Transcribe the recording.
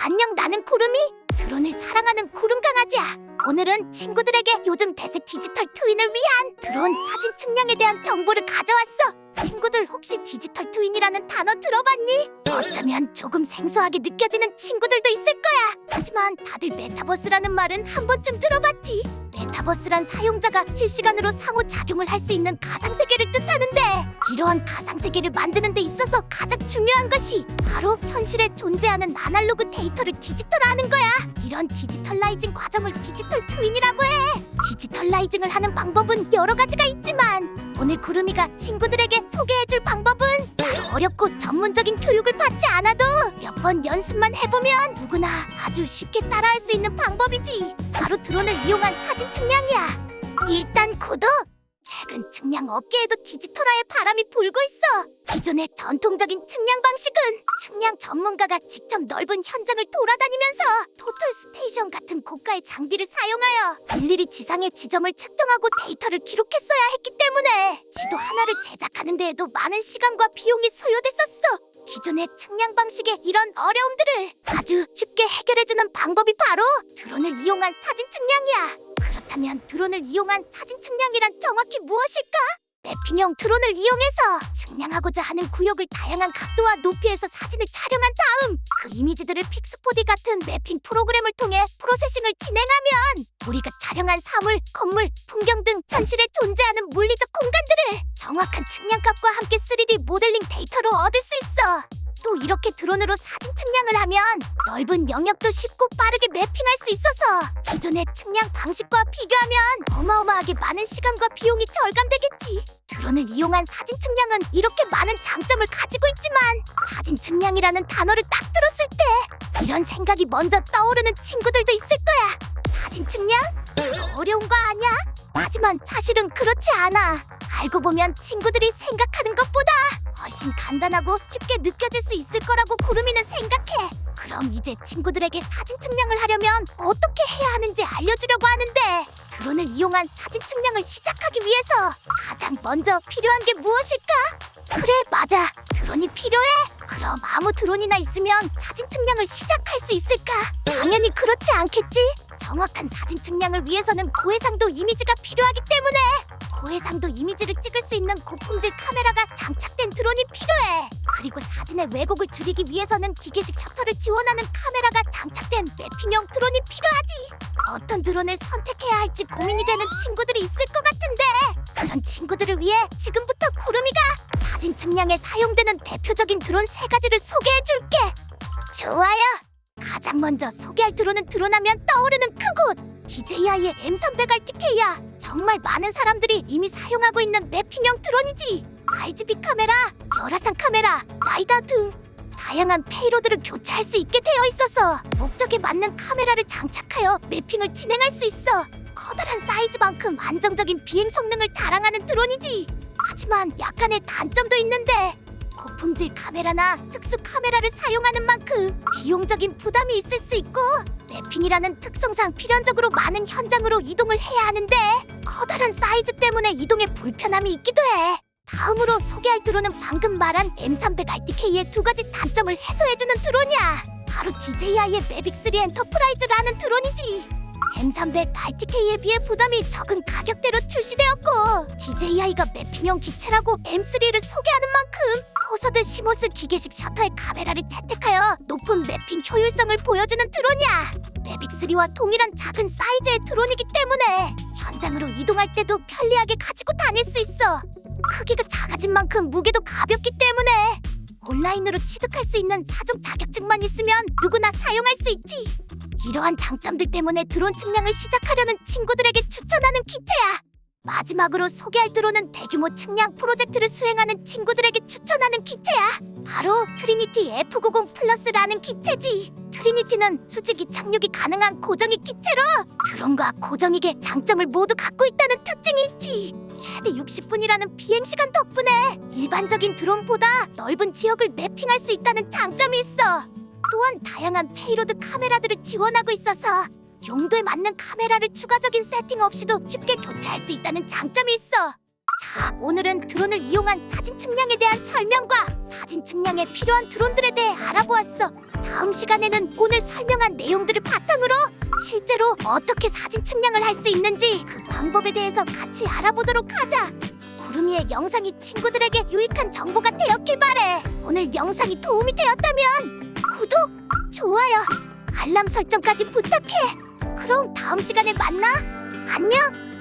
안녕 나는 구름이. 드론을 사랑하는 구름 강아지야. 오늘은 친구들에게 요즘 대세 디지털 트윈을 위한 드론 사진 측량에 대한 정보를 가져왔어 친구들 혹시 디지털 트윈이라는 단어 들어봤니? 어쩌면 조금 생소하게 느껴지는 친구들도 있을 거야. 하지만 다들 메타버스라는 말은 한 번쯤 들어봤지. 메타버스란 사용자가 실시간으로 상호 작용을 할 수 있는 가상 세계를 뜻하는데 이러한 가상 세계를 만드는 데 있어서 가장 중요한 것이 바로 현실에 존재하는 아날로그 데이터를 디지털화하는 거야. 이런 디지털라이징 과정을 디지털 트윈이라고 해. 디지털라이징을 하는 방법은 여러 가지가 있지만 오늘 구름이가 친구들에게 소개해줄 방법은 바로 어렵고 전문적인 교육을 받지 않아도 몇 번 연습만 해보면 누구나 아주 쉽게 따라할 수 있는 방법이지 바로 드론을 이용한 사진 측량이야 일단 구독! 최근 측량 업계에도 디지털화의 바람이 불고 있어. 기존의 전통적인 측량 방식은 측량 전문가가 직접 넓은 현장을 돌아다니면서 고가의 장비를 사용하여 일일이 지상의 지점을 측정하고 데이터를 기록했어야 했기 때문에 지도 하나를 제작하는 데에도 많은 시간과 비용이 소요됐었어. 기존의 측량 방식의 이런 어려움들을 아주 쉽게 해결해주는 방법이 바로 드론을 이용한 사진 측량이야. 그렇다면 드론을 이용한 사진 측량이란 정확히 무엇일까? 매핑형 드론을 이용해서 측량하고자 하는 구역을 다양한 각도와 높이에서 사진을 촬영한 다음 그 이미지들을 픽스포디 같은 매핑 프로그램을 통해 프로세싱을 진행하면 우리가 촬영한 사물, 건물, 풍경 등 현실에 존재하는 물리적 공간들을 정확한 측량값과 함께 3D 모델링 데이터로 얻을 수 있어. 또 이렇게 드론으로 사진 측량을 하면 넓은 영역도 쉽고 빠르게 매핑할 수 있어서 기존의 측량 방식과 비교하면 어마어마하게 많은 시간과 비용이 절감되겠지. 드론을 이용한 사진 측량은 이렇게 많은 장점을 가지고 있지만 사진 측량이라는 단어를 딱 들었을 때 이런 생각이 먼저 떠오르는 친구들도 있을 거야. 사진 측량? 어려운 거 아니야? 하지만 사실은 그렇지 않아. 알고 보면 친구들이 생각하는 것보다 훨씬 간단하고 쉽게 느껴질 수 있을 거라고 구름이는 생각해. 그럼 이제 친구들에게 사진 측량을 하려면 어떻게 해야 하는지 알려주려고 하는데 드론을 이용한 사진 측량을 시작하기 위해서 가장 먼저 필요한 게 무엇일까? 그래 맞아 드론이 필요해? 그럼 아무 드론이나 있으면 사진 측량을 시작할 수 있을까? 당연히 그렇지 않겠지? 정확한 사진 측량을 위해서는 고해상도 이미지가 필요하기 때문에 고해상도 이미지를 찍을 수 있는 고품질 카메라가 장착된 드론이 필요해. 그리고 사진의 왜곡을 줄이기 위해서는 기계식 셔터를 지원하는 카메라가 장착된 매핑형 드론이 필요하지. 어떤 드론을 선택해야 할지 고민이 되는 친구들이 있을 것 같은데 그런 친구들을 위해 지금부터 구름이가 사진 측량에 사용되는 대표적인 드론 세 가지를 소개해줄게. 좋아요. 가장 먼저 소개할 드론은 드론하면 떠오르는 크곳! DJI의 M300RTK야 정말 많은 사람들이 이미 사용하고 있는 매핑형 드론이지! RGB 카메라, 열화상 카메라, 라이다 등 다양한 페이로드를 교체할 수 있게 되어 있어서 목적에 맞는 카메라를 장착하여 매핑을 진행할 수 있어! 커다란 사이즈만큼 안정적인 비행 성능을 자랑하는 드론이지! 하지만 약간의 단점도 있는데 고품질 카메라나 특수 카메라를 사용하는 만큼 비용적인 부담이 있을 수 있고 매핑이라는 특성상 필연적으로 많은 현장으로 이동을 해야 하는데 커다란 사이즈 때문에 이동에 불편함이 있기도 해. 다음으로 소개할 드론은 방금 말한 M300RTK의 두 가지 단점을 해소해주는 드론이야. 바로 DJI의 매빅 3 엔터프라이즈라는 드론이지. M300 RTK에 비해 부담이 적은 가격대로 출시되었고 DJI가 매핑형 기체라고 M3를 소개하는 만큼 호서드 시모스 기계식 셔터의 카메라를 채택하여 높은 매핑 효율성을 보여주는 드론이야. 매빅3와 동일한 작은 사이즈의 드론이기 때문에 현장으로 이동할 때도 편리하게 가지고 다닐 수 있어. 크기가 작아진 만큼 무게도 가볍기 때문에 온라인으로 취득할 수 있는 사종 자격증만 있으면 누구나 사용할 수 있지. 이러한 장점들 때문에 드론 측량을 시작하려는 친구들에게 추천하는 기체야. 마지막으로 소개할 드론은 대규모 측량 프로젝트를 수행하는 친구들에게 추천하는 기체야. 바로 트리니티 F90 플러스라는 기체지. 트리니티는 수직 이 착륙이 가능한 고정익 기체로 드론과 고정익의 장점을 모두 갖고 있다는 특징이 있지. 최대 60분이라는 비행시간 덕분에 일반적인 드론보다 넓은 지역을 매핑할 수 있다는 장점이 있어. 또한 다양한 페이로드 카메라들을 지원하고 있어서 용도에 맞는 카메라를 추가적인 세팅 없이도 쉽게 교체할 수 있다는 장점이 있어. 자, 오늘은 드론을 이용한 사진 측량에 대한 설명과 사진 측량에 필요한 드론들에 대해 알아보았어. 다음 시간에는 오늘 설명한 내용들을 바탕으로 실제로 어떻게 사진 측량을 할 수 있는지 그 방법에 대해서 같이 알아보도록 하자. 구름이의 영상이 친구들에게 유익한 정보가 되었길 바래. 오늘 영상이 도움이 되었다면 구독, 좋아요, 알람 설정까지 부탁해. 그럼 다음 시간에 만나. 안녕.